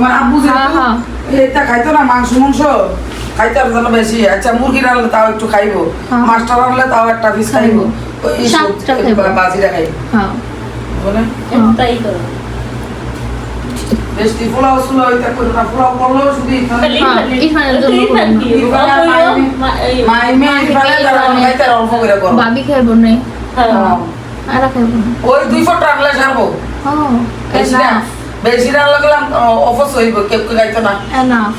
তোমার আব্বু হ্যাঁ, হ্যাঁ। যেহেতু এটা খাইতো না মাংস মাংস খাইতে আর যেন বেশি। আচ্ছা মুরগি রান্নলে তাও একটু খাইবো হ্যাঁ। মাছটা রান্নলে তাও একটা পিস খাইবো। ওই সাতটা খাইবো। হ্যাঁ। বলে তাই করো। বেশি পোলাও ছিল ওইটা করে না পোলাও করল শুধু হ্যাঁ, অল্প করে করো না। হ্যাঁ। হ্যাঁ। আর ওই দুই ফুট রাখলে সারবো। বেশি না এনাফ বেশি রান্না গেলাম অফস হইব কেউ কেউ খাইতো না। এনাফ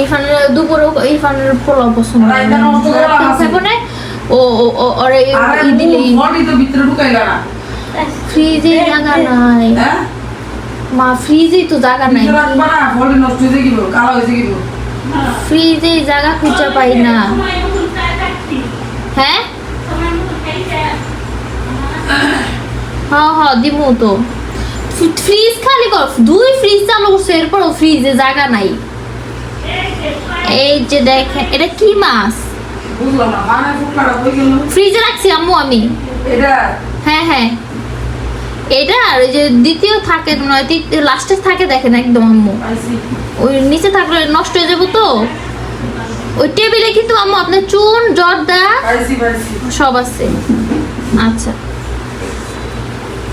ইরফানের দুপুরে ইরফানের পোলাও পছন্দ না, এটা নষ্ট করে লাভ আছে। খাইব না ও ও ও ওরে ই দিলেই বডি তো ভিতরে ঢুকাইলা না। ফ্রিজে জায়গা নাই। হ্যাঁ? মা ফ্রিজেই তো জায়গা নাই। ভিতরে রাখবা না বডি নষ্ট হয়ে যাইব কালো হয়ে যাইব। ফ্রিজে জায়গা খুঁজে পাই না। হ্যাঁ? হ্যাঁ হ্যাঁ দিমু তো। ফ্রিজ খালি কর। দুই ফ্রিজ চালু করছে এরপরও ফ্রিজে জায়গা নাই। এই যে দেখেন এটা কি মাছ? ফ্রিজে রাখছি আম্মু আমি। হ্যাঁ হ্যাঁ। এটা আর ওই যে দ্বিতীয় থাকে নয় লাস্টে থাকে দেখেন একদম আম্মু। ওই নিচে থাকলে নষ্ট হয়ে যাব তো। ওই টেবিলে কিন্তু আম্মু আপনার চুন জর্দা সব আছে। আচ্ছা।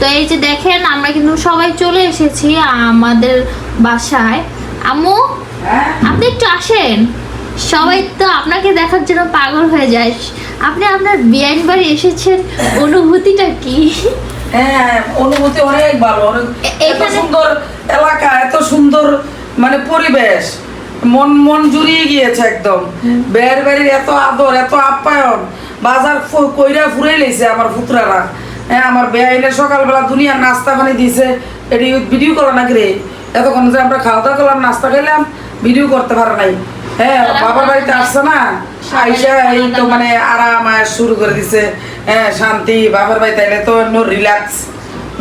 তো এই যে দেখেন আমরা কিন্তু সবাই চলে এসেছি আমাদের বাসায়। আম্মু আপনি একটু আসেন। সবাই তো আপনাকে দেখার জন্য পাগল হয়ে যায়। আপনি আপনার বিয়াইন বাড়ি এসেছেন অনুভূতিটা কি? হ্যাঁ অনুভূতি অনেক ভালো অনেক এত সুন্দর এলাকা এত সুন্দর মানে পরিবেশ। মন মন জুড়িয়ে গিয়েছে একদম। বের বাড়ির এত আদর এত আপ্যায়ন। বাজার কইরা ফুরে লেছে আমার পুত্রারা হ্যাঁ আমার বেআইনে সকালবেলা দুনিয়ার নাস্তা পানি দিছে। এটি ভিডিও করা নাকি রে? এতক্ষণ যে আমরা খাওয়া দাওয়া করলাম নাস্তা খেলাম ভিডিও করতে পারে নাই। হ্যাঁ বাবার বাড়িতে আসছে না? আইসা এই তো মানে আরাম শুরু করে দিছে। হ্যাঁ শান্তি বাবার বাড়িতে আইলে তো অন্য রিল্যাক্স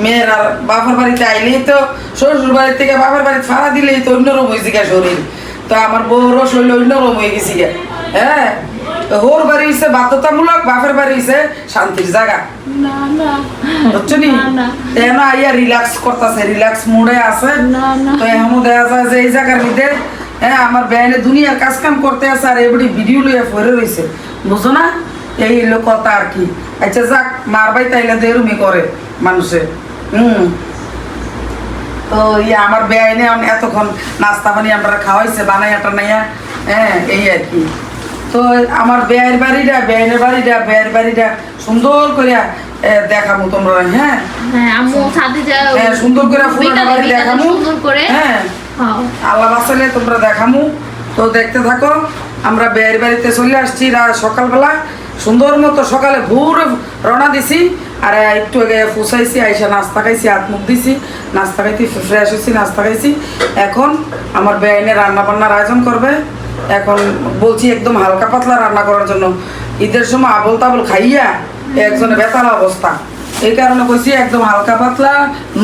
মেয়ের আর বাবার বাড়িতে আইলেই তো শ্বশুর বাড়ি থেকে বাবার বাড়িতে ফাড়া দিলেই তো অন্যরকম হয়েছে গা শরীর। তো আমার বউরও শরীর অন্যরকম হয়ে গেছে গা হ্যাঁ হোর বাড়ি হইছে বাধ্যতামূলক বাপের বাড়ি হইছে শান্তির জায়গা। না না। বুঝছ নি? না, না। তেন আইয়া রিল্যাক্স করতেছে রিল্যাক্স মুডে আছে। না, না। তো এমন দেখা যায় যে এই জায়গার মধ্যে হ্যাঁ আমার ব্যানে দুনিয়ার কাজ কাম করতে আছে আর এবারে ভিডিও লইয়া ফেরে রয়েছে বুঝো না? এই হলো কথা আর কি। আচ্ছা যাক মার বাই তাইলে তো এরমই করে মানুষে। হুম। তো ইয়ে আমার বেআইনে এতক্ষণ নাস্তা পানি আমরা খাওয়াইছে বানাইয়া টানাইয়া হ্যাঁ এই আর কি। তো আমার বেয়ের বাড়িটা বেয়ের বাড়িটা বেয়ের বাড়িটা সুন্দর করে দেখাবো তোমরা হ্যাঁ? হ্যাঁ আম্মু সাথে যা হ্যাঁ, সুন্দর করে ফুলের বিকালে বাড়ি দেখামু। সুন্দর করে। হ্যাঁ। হ্যাঁ। আল্লাহ বাসালে তোমরা দেখামু। তো দেখতে থাকো আমরা বেয়ের বাড়িতে চলে আসছি সকালবেলা। সুন্দর মতো সকালে ভোর রওনা দিছি আর একটু আগে ফুসাইছি আইসা নাস্তা খাইছি হাত মুখ দিছি নাস্তা খাইতে ফ্রেশ হয়েছি নাস্তা খাইছি। এখন আমার বেআইনে রান্না বান্নার আয়োজন করবে। এখন বলছি একদম হালকা পাতলা রান্না করার জন্য। ঈদের সময় আবল তাবল খাইয়া একজনে বেতাল অবস্থা। এই কারণে কইছি একদম হালকা পাতলা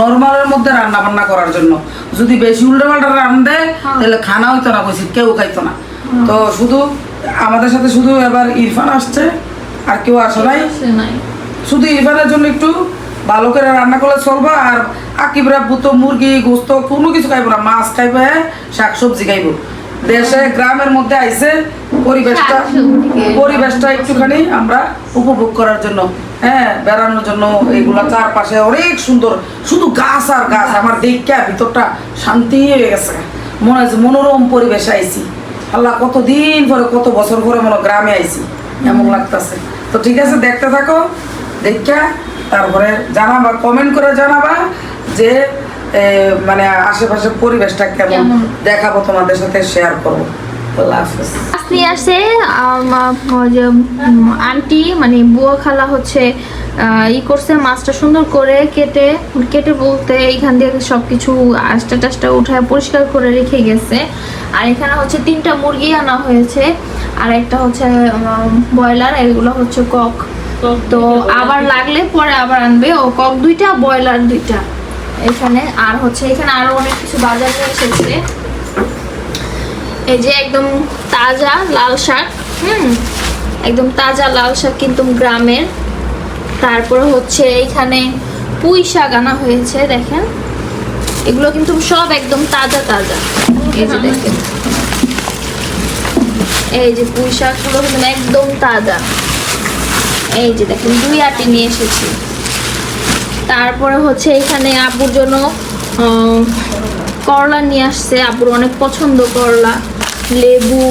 নর্মালের মধ্যে রান্না বান্না করার জন্য। যদি বেশি উল্টো পাল্টা রান্ধে তাহলে খানা হইতো না কইছি কেউ খাইতো না। তো শুধু আমাদের সাথে শুধু এবার ইরফান আসছে আর কেউ আসে নাই। শুধু ইরফানের জন্য একটু ভালো করে রান্না করলে চলবে আর আকিবরা বুতো মুরগি গোস্ত কোনো কিছু খাইবো না মাছ খাইবে শাক সবজি খাইবো। দেশে গ্রামের মধ্যে আইসে পরিবেশটা পরিবেশটা একটুখানি আমরা উপভোগ করার জন্য হ্যাঁ বেড়ানোর জন্য এগুলা চারপাশে অনেক সুন্দর। শুধু গাছ আর গাছ আমার দেখা ভিতরটা শান্তি হয়ে গেছে। মনে হচ্ছে মনোরম পরিবেশে আইছি। আল্লাহ কতদিন পরে কত বছর পরে মনে গ্রামে আইছি। এমন লাগতেছে। তো ঠিক আছে দেখতে থাকো দেখা তারপরে জানাবা কমেন্ট করে জানাবা যে মানে আশেপাশের পরিবেশটা কেমন? দেখাবো তোমাদের সাথে শেয়ার করব। আসে আন্টি মানে বুয়া খালা হচ্ছে ই করছে মাছটা সুন্দর করে কেটে কেটে বলতে এইখান দিয়ে সব কিছু আষ্টা টাষ্টা উঠায় পরিষ্কার করে রেখে গেছে। আর এখানে হচ্ছে তিনটা মুরগি আনা হয়েছে আর একটা হচ্ছে ব্রয়লার এগুলো হচ্ছে কক। তো আবার লাগলে পরে আবার আনবে। ও কক দুইটা ব্রয়লার দুইটা। এখানে, আর হচ্ছে এখানে আরও অনেক কিছু বাজার এসেছে এই যে একদম তাজা লাল শাক, হুম, একদম তাজা লাল শাক কিন্তু গ্রামের। তারপর হচ্ছে এইখানে পুঁই শাক আনা হয়েছে, দেখেন। এগুলো কিন্তু সব একদম তাজা তাজা। এই যে দেখেন। এই যে পুঁই শাকগুলো কিন্তু একদম তাজা। এই যে দেখেন, দুই আটি নিয়ে এসেছি। তারপরে হচ্ছে এখানে আব্বুর জন্য করলা নিয়ে আসছে। আব্বুর অনেক পছন্দ করলা। লেবু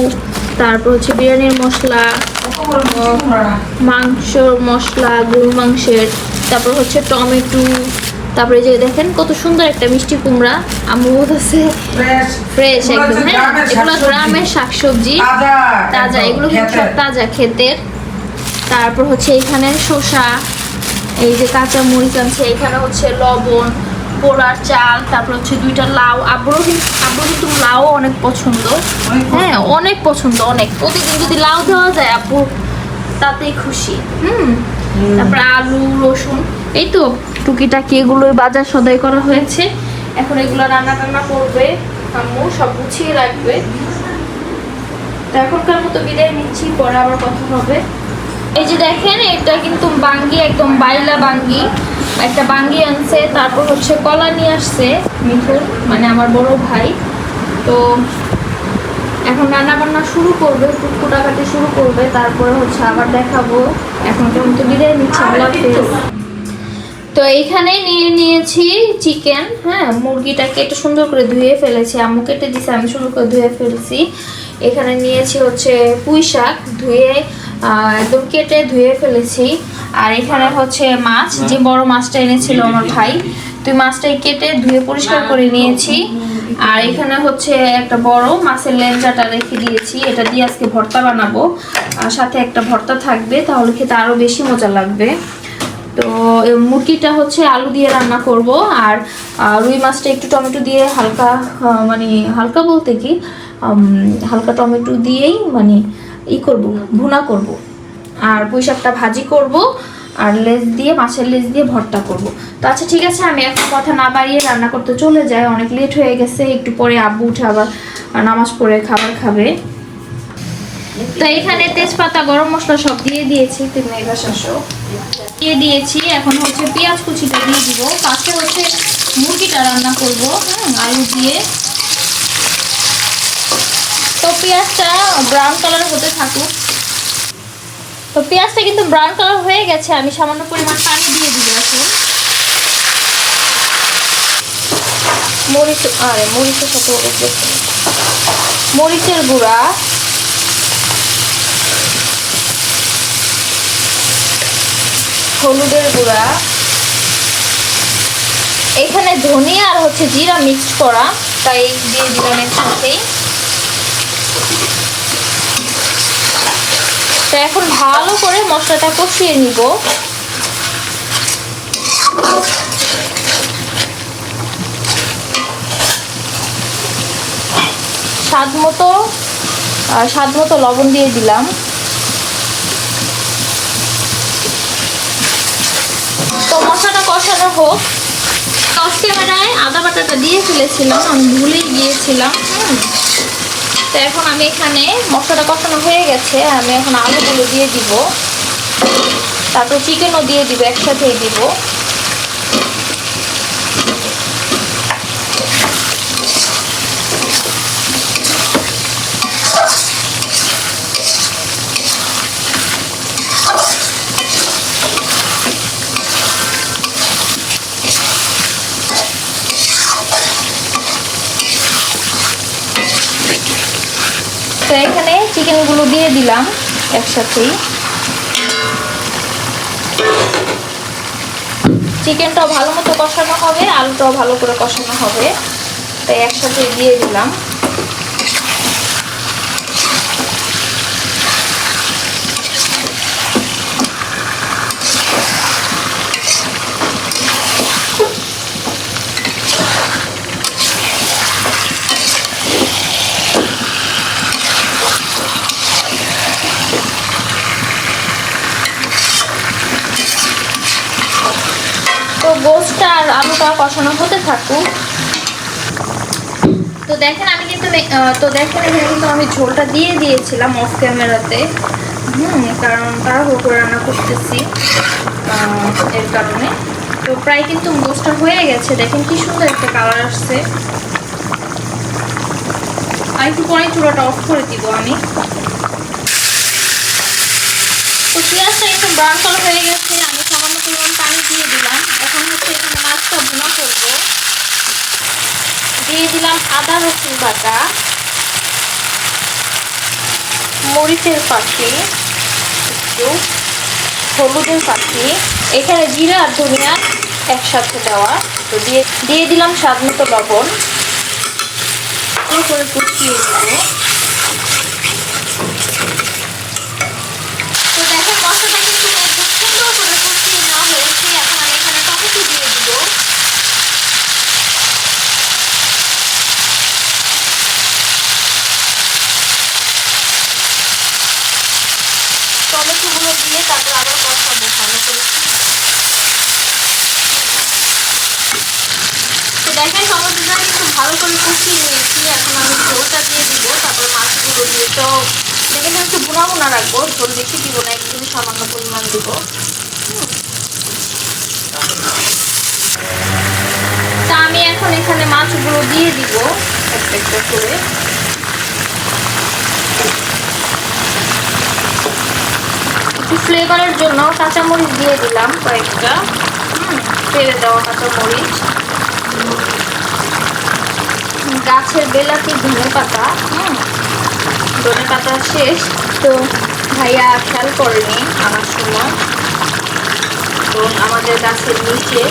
তারপর হচ্ছে বিরিয়ানির মশলা মাংসর মশলা গরু মাংসের তারপর হচ্ছে টমেটো তারপরে যে দেখেন কত সুন্দর একটা মিষ্টি কুমড়া। আম্মু বলতেছে ফ্রেশ একদম হ্যাঁ? এগুলো গ্রামের শাকসবজি। তাজা তাজা এগুলো কিন্তু সব তাজা ক্ষেতের তারপর হচ্ছে এখানে শসা এই যে কাঁচা মরিচ আনছে এখানে হচ্ছে লবণ পোড়ার চাল তারপর হচ্ছে দুইটা লাউ। আব্বুরও কিন্তু আব্বুর কিন্তু লাউ অনেক পছন্দ। অনেক পছন্দ। হ্যাঁ অনেক পছন্দ অনেক। প্রতিদিন যদি লাউ দেওয়া যায় আব্বু তাতেই খুশি। হুম। তারপর আলু রসুন এই তো টুকিটাকি এগুলোই বাজার সদাই করা হয়েছে। এখন এগুলো রান্না টান্না করবে আম্মু সব গুছিয়ে রাখবে। তো এখনকার মতো বিদায় নিচ্ছি পরে আবার কথা হবে। এই যে দেখেন, এটা কিন্তু বাঙ্গি, একদম বাইলা বাঙ্গি। একটা বাঙ্গি আনছে, তারপর হচ্ছে কলা নিয়ে আসছে মিঠুন মানে আমার বড় ভাই। তো এখন রান্না বান্না শুরু করবে কুটাকাটি শুরু করবে, তারপরে হচ্ছে আবার দেখাবো। এখন কেমন তো বিদায় নিচ্ছে তো এইখানে নিয়ে নিয়েছি চিকেন হ্যাঁ মুরগিটা কেটে সুন্দর করে ধুয়ে ফেলেছি। আম্মু কেটে দিছে, আমি সুন্দর করে ধুয়ে ফেলছি। এখানে নিয়েছি হচ্ছে পুঁই শাক ধুয়ে একদম কেটে ধুয়ে ফেলেছি। আর এখানে হচ্ছে মাছ, যে বড় মাছটা এনেছিল আমার ভাই, তুই মাছটাই কেটে ধুয়ে পরিষ্কার করে নিয়েছি। আর এখানে হচ্ছে একটা বড় মাছের লেঞ্জাটা রেখে দিয়েছি। এটা দিয়ে আজকে ভর্তা বানাবো। আর সাথে একটা ভর্তা থাকবে, তাহলে খেতে আরও বেশি মজা লাগবে। তো মুরগিটা হচ্ছে আলু দিয়ে রান্না করব। আর রুই মাছটা একটু টমেটো দিয়ে হালকা মানে হালকা বলতে কি হালকা টমেটো দিয়েই মানে ই করব, ভুনা করব। আর পুঁই শাকটা ভাজি করব, আর লেজ দিয়ে, মাছের লেজ দিয়ে ভর্তা করব। তো আচ্ছা ঠিক আছে, আমি এখন কথা না বাড়িয়ে রান্না করতে চলে যাই, অনেক লেট হয়ে গেছে, একটু পরে আব্বু উঠে আবার নামাজ পড়ে খাবার খাবে। তো এখানে তেজপাতা, গরম মশলা সব দিয়ে দিয়েছি তিন মেঘা শাসক দিয়ে দিয়েছি, এখন হচ্ছে পেঁয়াজ কুচিটা দিয়ে দিব। পাশে হচ্ছে মুরগিটা রান্না করব হ্যাঁ আলু দিয়ে। তো পেঁয়াজটা ব্রাউন কালার হতে থাকুক। তো পেঁয়াজটা কিন্তু ব্রাউন কালার হয়ে গেছে, আমি সামান্য পরিমাণ পানি দিয়ে দিব এখন। মরিচ আরে, মরিচের সাথে মরিচের গুঁড়া। হলুদের গুঁড়া। এখানে ধনিয়া আর হচ্ছে জিরা মিক্সড করা, তাই দিয়ে দিলাম একসাথেই। তো এখন ভালো করে মশলাটা কষিয়ে নিব। স্বাদ মতো স্বাদ মতো লবণ দিয়ে দিলাম। তো মশলাটা কষানো হোক। টস ক্যামেরায় আদা বাটাটা দিয়ে ফেলেছিলাম, আমি ভুলেই গিয়েছিলাম। তো এখন আমি এখানে মশলাটা কষানো হয়ে গেছে, আমি এখন আলুগুলো দিয়ে দিব। তারপর চিকেনও দিয়ে দিব একসাথেই দিব। তো এখানে চিকেনগুলো দিয়ে দিলাম একসাথেই। চিকেনটাও ভালো মতো কষানো হবে, আলুটাও ভালো করে কষানো হবে। তাই একসাথে দিয়ে দিলাম। তো গোসটা আর আলুটা কষানো হতে থাকুক। তো দেখেন আমি কিন্তু তো দেখেন এখানে কিন্তু আমি ঝোলটা দিয়ে দিয়েছিলাম অফ ক্যামেরাতে হুম, কারণ তাড়াহুড়ো করে রান্না করতেছি এর কারণে। তো প্রায় কিন্তু মোস্টটা হয়ে গেছে। দেখেন কি সুন্দর একটা কালার আসছে। আর একটু পরে চুলাটা অফ করে দিব আমি। তো পেঁয়াজটা একটু ব্রাউন কালার হয়ে গেছে আমি সামান্য পরিমাণ পানি দিয়ে দিলাম এখন হচ্ছে এখানে মাছটা ভুনা করব দিয়ে দিলাম আদা, রসুন বাটা, মরিচের পাখি একটু হলুদের পাখি এখানে জিরা আর ধনিয়া একসাথে দেওয়া। তো দিয়ে দিয়ে দিলাম স্বাদ মতো লবণ। করে কুচিয়ে দেবো তো দেখেন মশলাটা কিন্তু একদম সুন্দর করে কষিয়ে নেওয়া হয়েছে এখন আমি এখানে টমেটো দিয়ে দিব টমেটোগুলো দিয়ে তারপর আবার কষাবো ভালো করে তো দেখেন টমেটোটা কিন্তু ভালো করে কষিয়ে নিয়েছি এখন আমি ঝোলটা দিয়ে দিব তারপর মাছগুলো দিয়ে তো এখানে একটু বোনা বোনা রাখব ঝোল বেশি দিব না একটু সামান্য পরিমাণ দিব। তা আমি এখন এখানে মাছগুলো দিয়ে দিব একটা একটা করে। একটু ফ্লেভারের জন্য কাঁচামরিচ দিয়ে দিলাম কয়েকটা। হুম, তেলে দেওয়া কাঁচামরিচ। গাছের বেলাতে ধনে পাতা, হুম, ধনে পাতা শেষ। তো ভাইয়া খেয়াল করেনি আমার সময়। তো আমাদের গাছের নিচে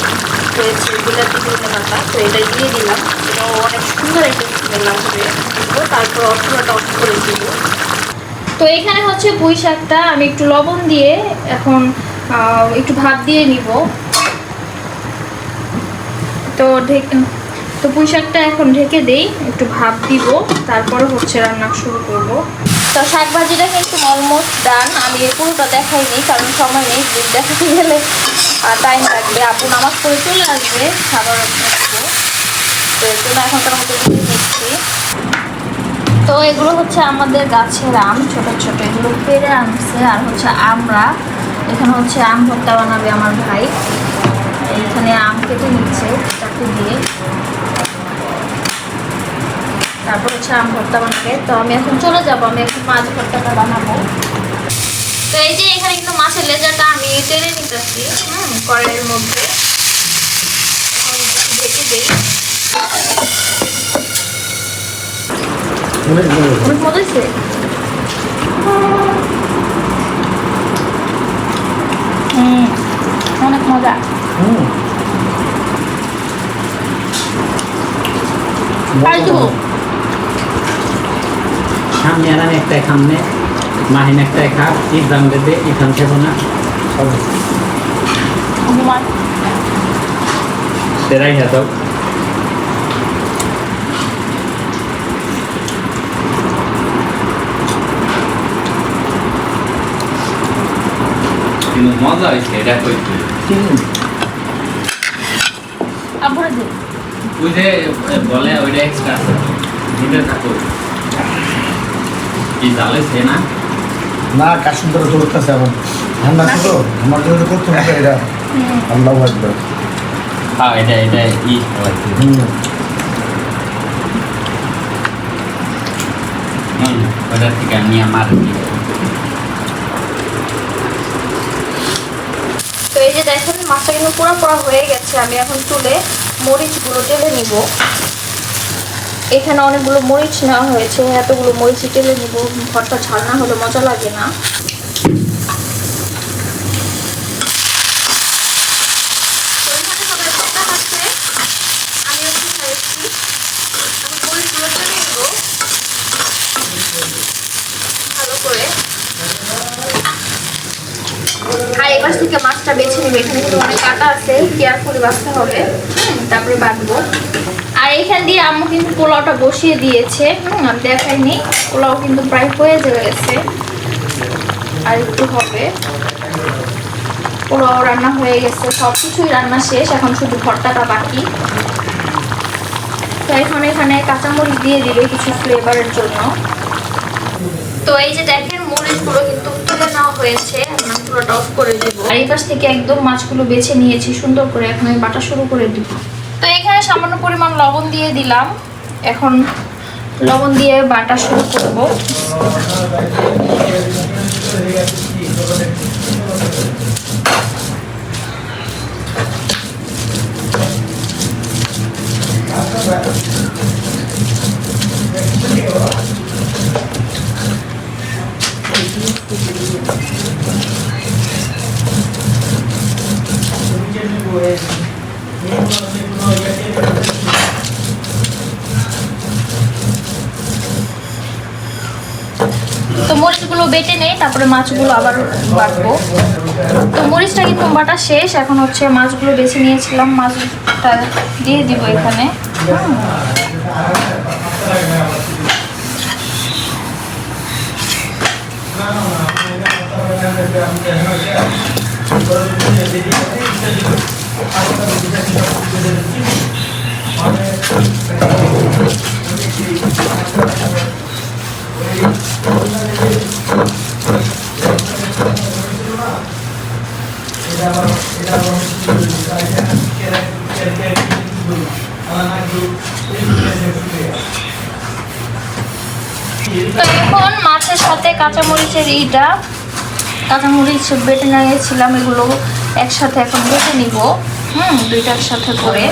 হয়েছে বিলাতি ধনে পাতা। তো এটা দিয়ে দিলাম। এটাও অনেক সুন্দর একটা স্মেল আসবে তারপর অসুরাটা অফ করে দিব। তো এখানে হচ্ছে পুঁই শাকটা। আমি একটু লবণ দিয়ে এখন একটু ভাত দিয়ে নিব। তো ঢেকে, তো পুঁই শাকটা এখন ঢেকে দেই, একটু ভাত দিব, তারপরে হচ্ছে রান্না শুরু করব। তো শাক ভাজিটা কিন্তু অলমোস্ট ডান আমি এই পুরোটা দেখাইনি, কারণ সময় নেই দেখাতে গেলে টাইম লাগবে। আপু নামাজ পড়ে চলে আসবে, খাবার তো। এর জন্য এখন তার মতো দিয়ে নিচ্ছি তো এগুলো হচ্ছে আমাদের গাছের আম, ছোট ছোট এগুলো পেরে আনছে, আর হচ্ছে আমরা, এখানে হচ্ছে আম ভর্তা বানাবে আমার ভাই। এখানে আম কেটে নিচ্ছে চাকু দিয়ে। তারপর হচ্ছে আম ভর্তা বানাবে। তো আমি এখন চলে যাব আমি এখন মাছ ভর্তাটা বানাবো। তো এই যে এখানে কিন্তু মাছের লেজাটা আমি টেনে নিতেছি হুম কড়াইয়ের মধ্যে। এখন ঢেকে দিই। অনেক মজা হয়েছে। হুম অনেক মজা। আর সামনে আর আমি একটাই খামনে মাহিন একটাই খা ঈদ দাম দেবে ইখান খেবো না। সেরাই হেত কিন্তু মজা হয়েছে এটা কইতে আবার ওই যে বলে ওইটা এক্সট্রা আছে। ভিতরে থাকো। কি জালে সে না? না কাশিম চলতেছে এখন। ঠান্ডা তো? আমার জন্য তো করতে হবে এটা। আল্লাহ একবার হ্যাঁ এটা এটা ই হুম। ওটা থেকে আমি আমার তো এই যে দেখেন মাছটা কিন্তু পুরো পোড়া হয়ে গেছে। আমি এখন তুলে মরিচগুলো টেলে নিব। এখানে অনেকগুলো মরিচ নেওয়া হয়েছে, এতগুলো মরিচ টেলে নিব। ভর্তা ঝাল না হলে মজা লাগে না। আর এবার থেকে মাছটা বেছে নিবে। এখানে কিন্তু অনেক কাটা আছে, কেয়ারফুলি বাঁচতে হবে। তারপরে বাঁধবো। আর এখান দিয়ে আম্মু কিন্তু পোলাওটা বসিয়ে দিয়েছে। হুম দেখাইনি। পোলাও কিন্তু প্রায় হয়ে গেছে। আর একটু হবে। পোলাও রান্না হয়ে গেছে। সব কিছুই রান্না শেষ। এখন শুধু ভর্তাটা বাকি। তো এখন এখানে কাঁচামরিচ দিয়ে দিবে কিছু ফ্লেভারের জন্য। তো এই যে দেখেন, মরিচগুলো কিন্তু তুলে নেওয়া হয়েছে। আমি অফ করে দিব। আর এই পাশ থেকে একদম মাছগুলো বেছে নিয়েছি। সুন্দর করে এখন আমি বাটা শুরু করে দিব। তো এখানে সামান্য পরিমাণ লবণ দিয়ে দিলাম। এখন লবণ দিয়ে বাটা শুরু করব। তো তারপরে মাছগুলো আবার বাটবো তো মরিচটা কিন্তু বাটা শেষ, এখন হচ্ছে মাছগুলো বেছে নিয়েছিলাম, মাছটা দিয়ে দিব এখানে হুম। ইটা কাঁচামরিচ বেটে নিয়েছিলাম এগুলো একসাথে এখন বেটে নিব। হুম দুইটা একসাথে করে।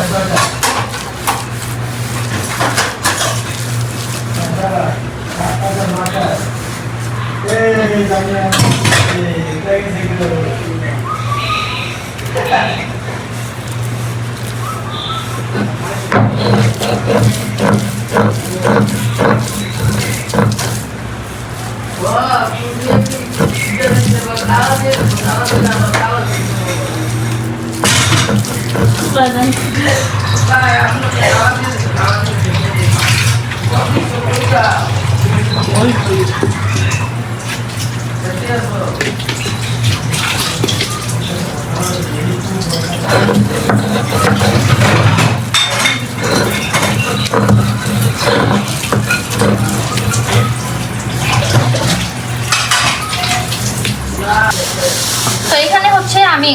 তো এখানে হচ্ছে আমি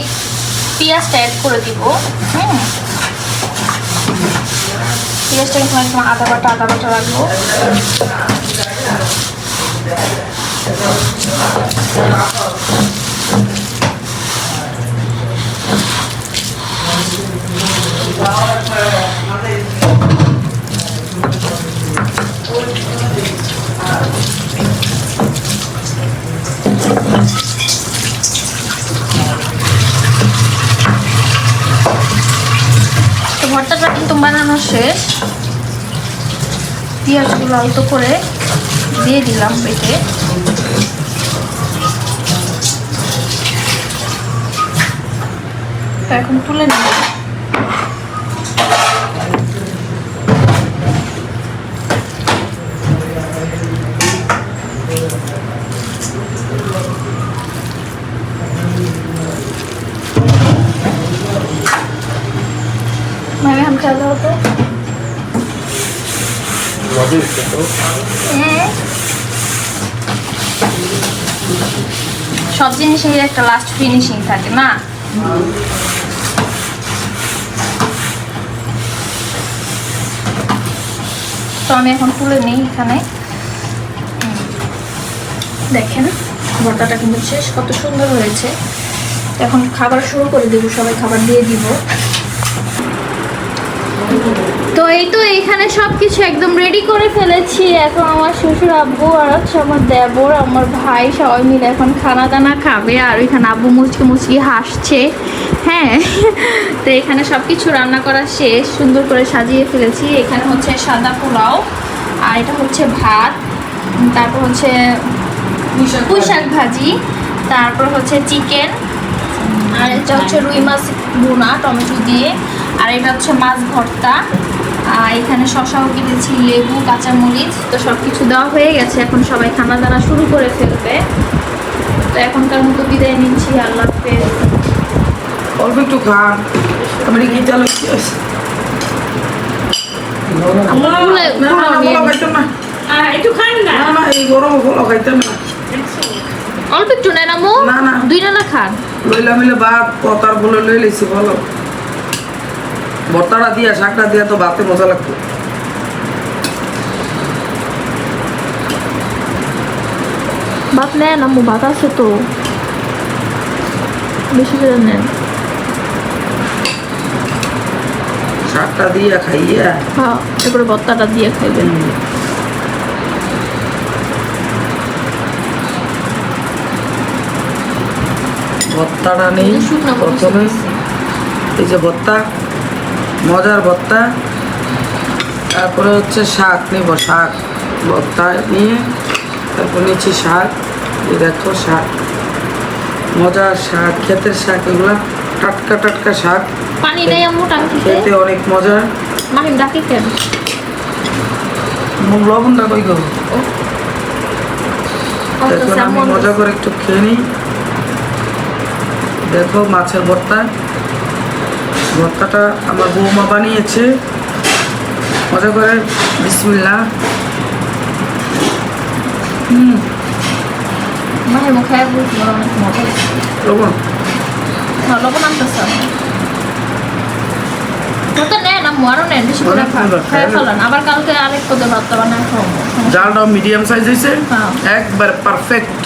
পেঁয়াজটা অ্যাড করে দিব। হুম। পেঁয়াজটা কিন্তু একদম আদা বাটা আদা বাটা রাখব। তো ভর্তাটা কিন্তু বানানো শেষ। পেঁয়াজগুলো আলতো করে দিয়ে দিলাম পেটে এখন তুলে নেব। খেলা হতো সব জিনিসের একটা লাস্ট ফিনিশিং থাকে না তো আমি এখন তুলে নিই এখানে। দেখেন ভর্তাটা কিন্তু শেষ, কত সুন্দর হয়েছে। এখন খাবার শুরু করে দেবো, সবাই খাবার দিয়ে দিব। তো এই তো এখানে সব কিছু একদম রেডি করে ফেলেছি। এখন আমার শ্বশুর আব্বু আর হচ্ছে আমার দেবর আমার ভাই সবাই মিলে এখন খানা দানা খাবে আর ওইখানে আব্বু মুচকি মুচকি হাসছে। হ্যাঁ তো এখানে সব কিছু রান্না করা শেষ সুন্দর করে সাজিয়ে ফেলেছি। এখানে হচ্ছে সাদা পোলাও আর এটা হচ্ছে ভাত তারপর হচ্ছে পুঁই শাক ভাজি তারপর হচ্ছে চিকেন আর এটা হচ্ছে রুই মাছ বোনা টমেটো দিয়ে আর এটা হচ্ছে মাছ ভর্তা। এখানে শশাও কেটেছি লেবু কাঁচামরিচ তো সব কিছু দেওয়া হয়ে গেছে। এখন সবাই খানা দানা শুরু করে ফেলবে। তো এখনকার মতো বিদায় নিচ্ছি আল্লাহ হাফেজ। অল্প একটু খান। আমি কি চালু কি আছে? না একটু খান এই গরম পোলাও খাইতাম না। অল্প একটু নেন না, না। দুই নানা খান। লইলা মিলে ভাত পতার বলে লই লইছি বলো ভর্তাটা দিয়া শাকটা দিয়া তো ভাতে মজা লাগতো। ভাত নেন আম্মু ভাত আছে তো। বেশি করে নেন। শাকটা দিয়া খাইয়া। হ্যাঁ এরপরে ভর্তাটা দিয়ে খাইবেন ভর্তাটা নেই প্রথমে এই যে ভর্তা মজার ভর্তা। তারপরে হচ্ছে শাক নেব শাক। ভর্তা নিয়ে তারপর নিচ্ছি শাক। দেখো শাক। মজার শাক ক্ষেতের শাক এগুলা। টাটকা টাটকা শাক। পানি খেতে। অনেক মজা। মাহিম ডাকি কেন? মুখ লবণটা কই গো? দেখুন আমি মজা করে একটু খেয়ে নিই। দেখো মাছের ভর্তা। ভর্তাটা আমার বৌমা বানিয়েছে। মজা করে বিসমিল্লা হুম। লবণ? হ্যাঁ লবণ আনতেছে। জালটাও মিডিয়াম সাইজ হয়েছে হ্যাঁ। একবার পারফেক্ট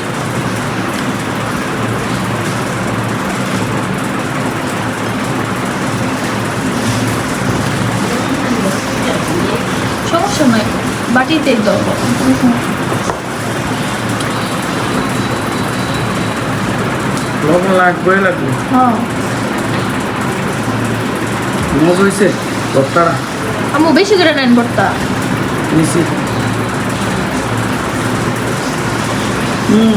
সমস্যা নাই বাটিতেই দাও লবণ লাগবে লাগবে? হ্যাঁ। মজা হয়েছে বেশি করে নেন ভর্তা। নিছি। হুম।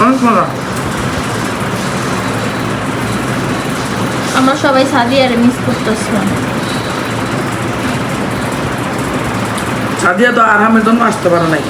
অনেক মজা। আমরা সবাই সাদিয়ারে মিস করতেছিলাম। সাদিয়া তো আরামের জন্য আসতে পারে নাই।